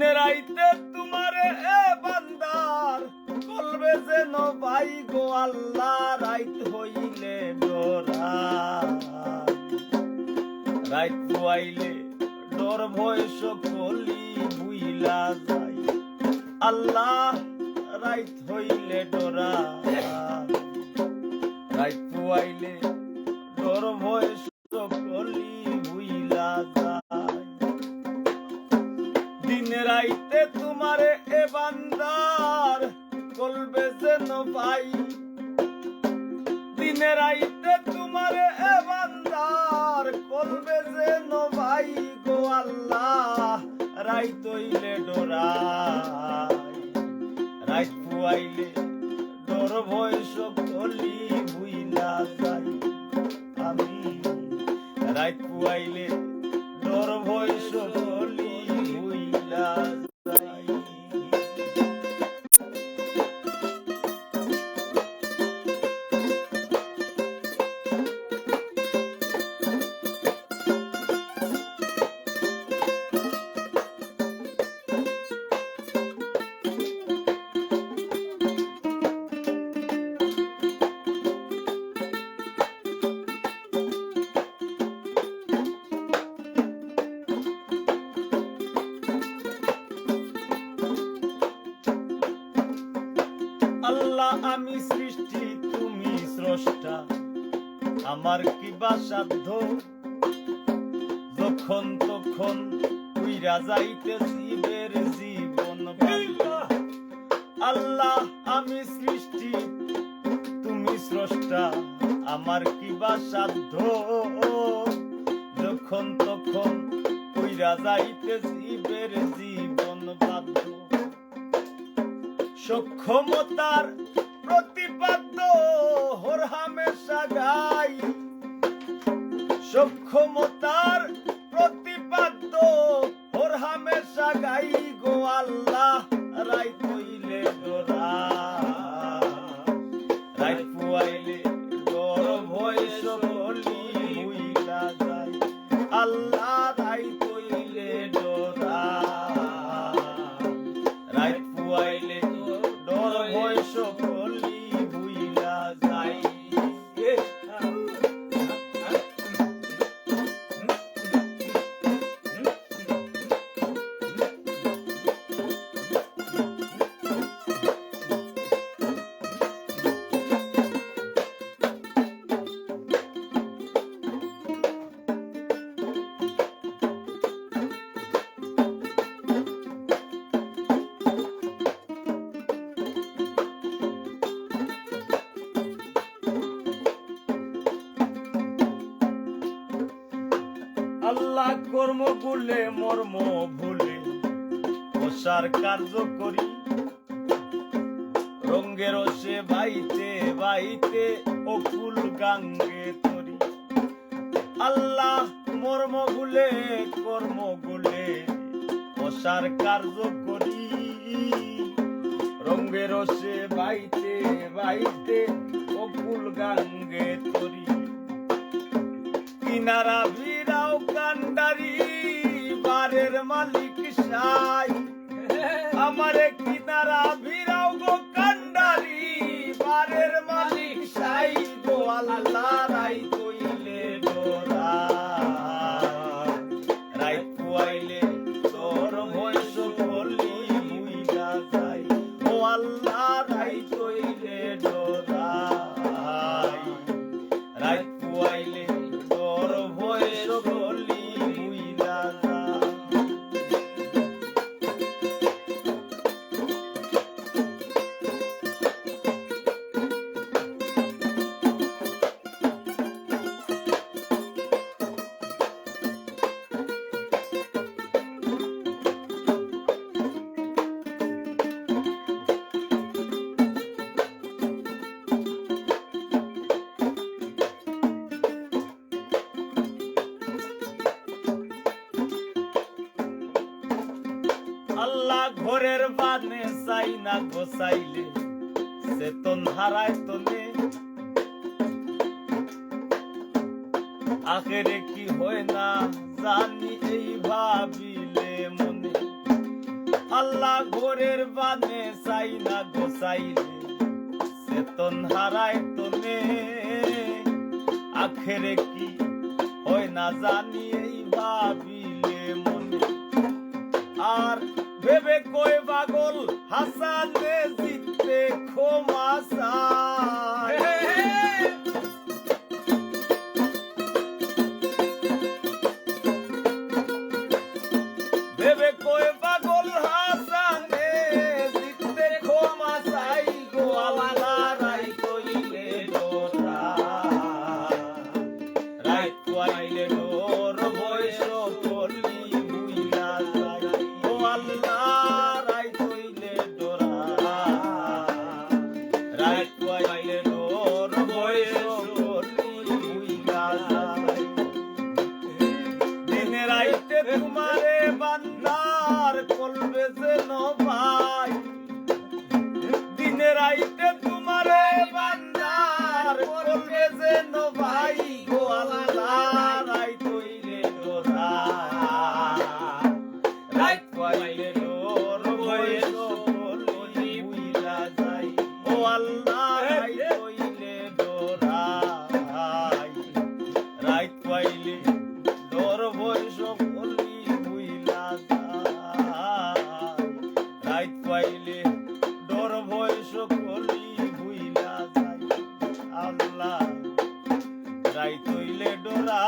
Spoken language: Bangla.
দিনে রাইতে তোমারে এ বান্দার কলবে যেন, ভাই গো, আল্লাহ রাইত হইলে ডরা রাইত পুয়াইলে ডর ভয় সকলি বুইলা যাই আল্লাহ রাইত হইলে ডরা রাইত পুয়াইলে ডর ভয় যেন পাই দিনে রাইতে তোমারে এ বান্দার কলবে যেন ভাই গো আল্লাহ। রাইত হইলে ডোরাই, রাইত পুয়াইলে ডর ভয় সকলি বুইলা যাই। আমি রাইত পুয়াইলে আল্লাহ, আমি সৃষ্টি, তুমি স্রষ্টা। আমার কি বা সাধ্য? যখন তখন উইরা যাইতে জীবের জীবন আল্লাহ, আমি সৃষ্টি, তুমি স্রষ্টা। আমার কি বা সাধ্য? যখন তখন উইরা যাইতে জীবের জীবন সক্ষমতার প্রতিপাদ্য হর হামেশা গাই। সক্ষমতার প্রতিপাদ্য হর হামেশা গাই গো আল্লাহ রাই কইলে দোরা। রাই পুয়াইলে ডর কর্ম গুলে মর্ম ভুলে প্রসার কার্য করি। রঙ্গের সে বাইতে বাইতে অকুল গাঙ্গে তরি। আল্লাহ মর্ম গুলে কর্ম গুলে প্রসার কার্য করি। রঙ্গের সে বাইতে বাইতে অকুল গাঙ্গে তরি। কিনারা কান্ডারি বারের মালিক সাই। আমারে কিনারা ভিড়াও আল্লাহ ঘরের বানে চাই না গোসাইলে চেতন হারায় তনে আখেরে কি হয় না জানি এই ভাবিলে মনে। আল্লাহ ঘরের বানে চাই না গোসাইলে চেতন হারায় তনে আখেরে কি হয় না জানি এই ভাবিলে মনে। আর ভেবে কই পাগল হাসানে জিততে ক্ষমা বান্দার কলবে যেন দিনে রাইতে তোমারে বান্দার কলবে যেন ভাই, গো আল্লাহ রাই তৈরে ডোরা রাইত পাইলে ডোর বয়স বুইলা যাই ও আল্লাহ রাই তৈলে ডোরা রাইত পাইলে ডোর বয়স যায় তৈলে ডোরা।